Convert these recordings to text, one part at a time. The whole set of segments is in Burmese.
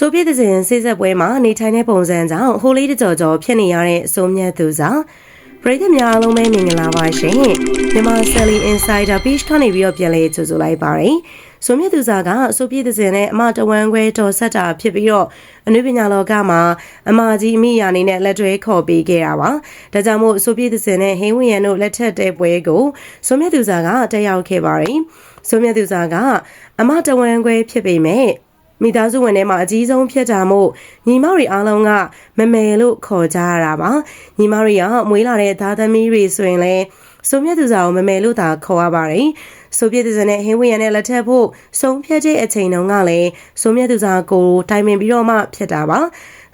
ဆိုဗီယက်တစ်စင်စစ်ဆက်ပွဲမှာနေထိုင်တဲ့ပုံစံကြောင့်ဟိုလေးတကြော်ကြော်ဖြစ်နေရတဲ့အစိုးမြတ်သူစာပရိသတ်များအားလုံးပဲမင်္ဂလာပါရှင်မြန်မာ Sally Insider Page ကနေပြီးတော့ပြန်လည်ကြိုဆိုလိုက်ပါတယ်ဆိုမြတ်သူစာကဆိုဗီယက်တစ်စင်နဲ့အမတဝမ်းခွဲတော်ဆက်တာဖြစ်ပြီးတော့အနုပညာလောကမှာအမကြီးအမိယာနေနဲ့လက်တွဲခေါ်ပေးခဲ့တာပါဒါကြောင့်မို့ဆိုဗီယက်တစ်စင်နဲ့ဟင်းဝင်ရန်တို့လက်ထက်တဲ့ပွဲကိုဆိုမြတ်သူစာကတက်ရောက်ခဲ့ပါတယ်ဆိုမြတ်သူစာကအမတဝမ်းခွဲဖြစ်ပေမဲ့ မိသားစုဝင်ထဲမှာအကြီးဆုံးဖြစ်တာမို့ညီမတွေအားလုံးကမမယ်လို့ခေါ်ကြရတာပါညီမတွေကမွေးလာတဲ့သားသမီးတွေဆိုရင်လည်းဆိုမြတ်သူစာကိုမမယ်လို့သာခေါ်ရပါတယ်ဆိုပြည့်သူစနဲ့ဟင်းဝရံနဲ့လက်ထပ်ဖို့ဆုံးဖြတ်တဲ့အချိန်တုန်းကလည်းဆိုမြတ်သူစာကိုတိုင်ပင်ပြီးတော့မှဖြစ်တာပါ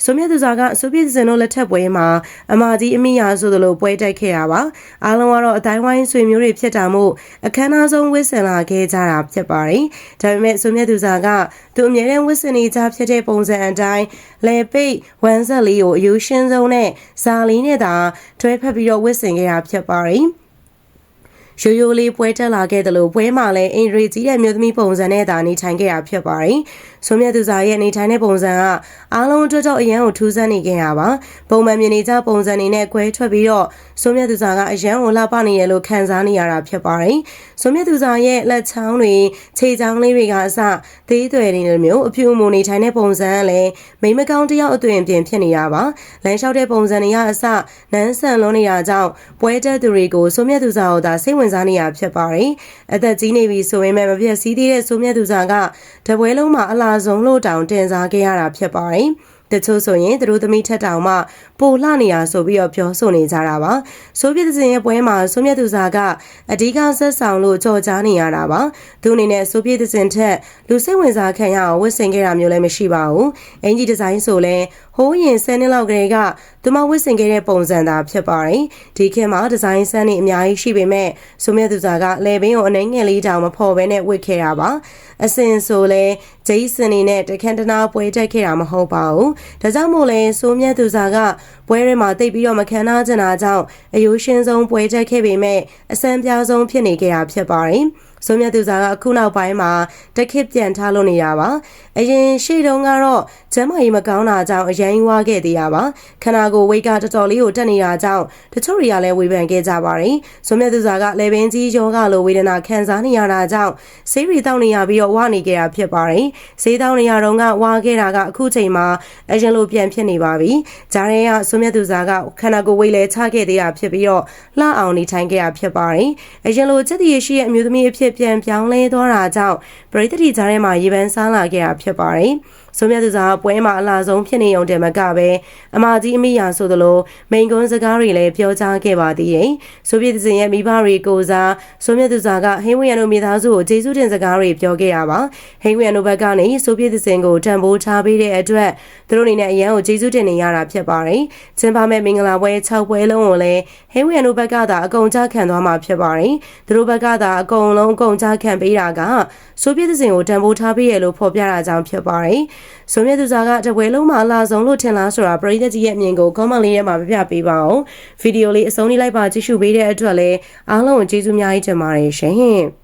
ဆိုမြတ်သူစာကဆိုပြည့်စင်တို့လက်ထက်ပွဲမှာအမကြီးအမိယာဆိုသလိုပွဲတိုက်ခဲ့တာပါအားလုံးကတော့အတိုင်းဝိုင်းဆွေမျိုးတွေဖြစ်တာမို့အခမ်းအနားဆုံးဝစ်ဆင်လာခဲ့ကြတာဖြစ်ပါတယ်ဒါပေမဲ့ဆိုမြတ်သူစာကသူအမြဲတမ်းဝစ်ဆင်နေကြဖြစ်တဲ့ပုံစံအတိုင်းလေပိတ်ဝမ်းဆက်လေးကိုအယူရှင်းဆုံးနဲ့ဇာလီနဲ့သာတွဲဖက်ပြီးတော့ဝစ်ဆင်ခဲ့တာဖြစ်ပါတယ် ရိုးရိုးလေးပွဲတက်လာခဲ့တယ်လို့ပွဲမှာလည်းအင်ရီကြီးတဲ့မြို့သမီးပုံစံနဲ့သာနေထိုင်ခဲ့တာဖြစ်ပါတယ်။ဆိုမြတ်သူစာရဲ့နေထိုင်တဲ့ပုံစံကအားလုံးအတွက်တော့အရန်ကိုထူးဆန်းနေခဲ့တာပါ။ပုံမှန်မြင်နေကြပုံစံနေနဲ့ကွဲထွက်ပြီးတော့ဆိုမြတ်သူစာကအရန်ကိုလှပနေရလို့ခံစားနေရတာဖြစ်ပါတယ်။ဆိုမြတ်သူစာရဲ့လက်ချောင်းတွေခြေချောင်းလေးတွေကအစသေးသွယ်နေလိုမျိုးအဖြူအမူနေထိုင်တဲ့ပုံစံကလည်းမိမကောင်းတယောက်အသွင်ပြင်ဖြစ်နေတာပါ။လမ်းလျှောက်တဲ့ပုံစံတွေကအစနန်းဆန်လွန်းနေတာကြောင့်ပွဲတက်သူတွေကိုဆိုမြတ်သူစာကိုသာစိတ်ဝင်စားနေရဖြစ်ပါတယ်။အသက်ကြီးနေပြီဆိုရင်လည်းမပြတ်စည်းသေးတဲ့ဆိုမြတ်သူစာကတပွဲလုံးမှာအလားဆုံးလို့တောင်တင်စားခဲ့ရတာဖြစ်ပါတယ်။တချို့ဆိုရင်သူတို့သမီးထက်တောင်မှပိုလှနေရဆိုပြီးတော့ပြောဆိုနေကြတာပါဆိုပြတဲ့စင်ရဲ့ပွဲမှာဆိုမြတ်သူစာကအဓိကဆက်ဆောင်လို့ကြော်ကြားနေရတာပါသူအနေနဲ့ဆိုပြတဲ့စင်ထက်လူစိတ်ဝင်စားခံရအောင်ဝတ်ဆင်ခဲ့တာမျိုးလည်းမရှိပါဘူးအင်ဂျီဒီဇိုင်းဆိုလဲဟိုးရင်10နှစ်လောက်ကလေးကသူမဝတ်ဆင်ခဲ့တဲ့ပုံစံသာဖြစ်ပါတယ်ဒီခေတ်မှာဒီဇိုင်းဆန်းနေအများကြီးရှိပေမဲ့ဆိုမြတ်သူစာကလေဘင်းကိုအနှဲငယ်လေးတောင်မဖော်ဘဲနဲ့ဝတ်ခဲ့တာပါအစင်ဆိုလဲဂျေးစင်နေနဲ့တခန့်တနာပွဲတက်ခဲ့တာမဟုတ်ပါဘူးဒါကြောင့်မို့လဲဆိုမြတ်သူစာကပွဲထဲမှာတိတ်ပြီးတော့မခံနာကျင်တာကြောင့်အယိုးရှင်းဆုံးပွဲတက်ခဲ့ပေမဲ့အစံပြားဆုံးဖြစ်နေခဲ့တာဖြစ်ပါတယ် ဆိုမြတ်သူစာကအခုနောက်ပိုင်းမှာတခစ်ပြန်ထားလို့နေရပါအရင်ရှေ့တုန်းကတော့ကျမ်းမာရေးမကောင်းတာကြောင့်အရင်ဝါခဲ့သေးရပါခန္ဓာကိုယ်ဝိတ်ကတော်တော်လေးကိုတက်နေတာကြောင့်တချို့တွေကလည်းဝေဖန်ခဲ့ကြပါတယ်ဆိုမြတ်သူစာကလေပင်ကြီးယောဂလိုဝေဒနာခံစားနေရတာကြောင့်ဆေးရီတောက်နေရပြီးတော့ဝါနေခဲ့တာဖြစ်ပါတယ်ဆေးတောက်နေရတော့ကဝါခဲ့တာကအခုချိန်မှာအရင်လိုပြန်ဖြစ်နေပါပြီဂျာရဲကဆိုမြတ်သူစာကခန္ဓာကိုယ်ဝိတ်လဲချခဲ့သေးတာဖြစ်ပြီးတော့လှအောင်နေထိုင်ခဲ့တာဖြစ်ပါတယ်အရင်လိုချက်တည်ရှိရဲ့အမျိုးသမီးအဖြစ်ပြန်ပြောင်းလဲသွားတာကြောင့်ပရိသတ်တီကြားထဲမှာရေပန်းစားလာခဲ့တာဖြစ်ပါတယ်။ ဆိုမြတ်သူစာပွဲမှာအလားဆုံးဖြစ်နေုံတည်းမကပဲအမကြီးအမိယာဆိုသလိုမိန်ကွန်းစကားတွေလည်းပြောကြားခဲ့ပါသေးတယ်။ဆိုဗီယက်စဉ်ရဲ့မိဘတွေကိုစားဆိုမြတ်သူစာကဟင်းဝီယန်တို့မိသားစုကိုကျေးဇူးတင်စကားတွေပြောခဲ့တာပါ။ဟင်းဝီယန်တို့ဘက်ကနေဆိုဗီယက်စဉ်ကိုတံပိုးထားပေးတဲ့အတွက်သူတို့အနေနဲ့အရန်ကိုကျေးဇူးတင်နေရတာဖြစ်ပါတယ်။ကျင်းပမဲ့မင်္ဂလာပွဲ6ပွဲလုံးကိုလည်းဟင်းဝီယန်တို့ဘက်ကသာအကုန်ကြခံသွားမှာဖြစ်ပါတယ်။သူတို့ဘက်ကသာအကုန်လုံးအကုန်ကြခံပေးတာကဆိုဗီယက်စဉ်ကိုတံပိုးထားပေးရလို့ဖော်ပြတာကြောင့်ဖြစ်ပါတယ်။ဆိုမြတ်သူစာကတပွဲလုံးမှာအလားဆုံးလို့ထင်လားဆိုတာပရိသတ်ကြီးရဲ့အမြင်ကို comment လေးထဲမှာပြပြပေးပါအောင်ဗီဒီယိုလေးအဆုံးထိလိုက်ပါကြည့်ရှုပေးတဲ့အတွက်လည်းအားလုံးကိုကျေးဇူးများကြီးတင်ပါတယ်ရှင်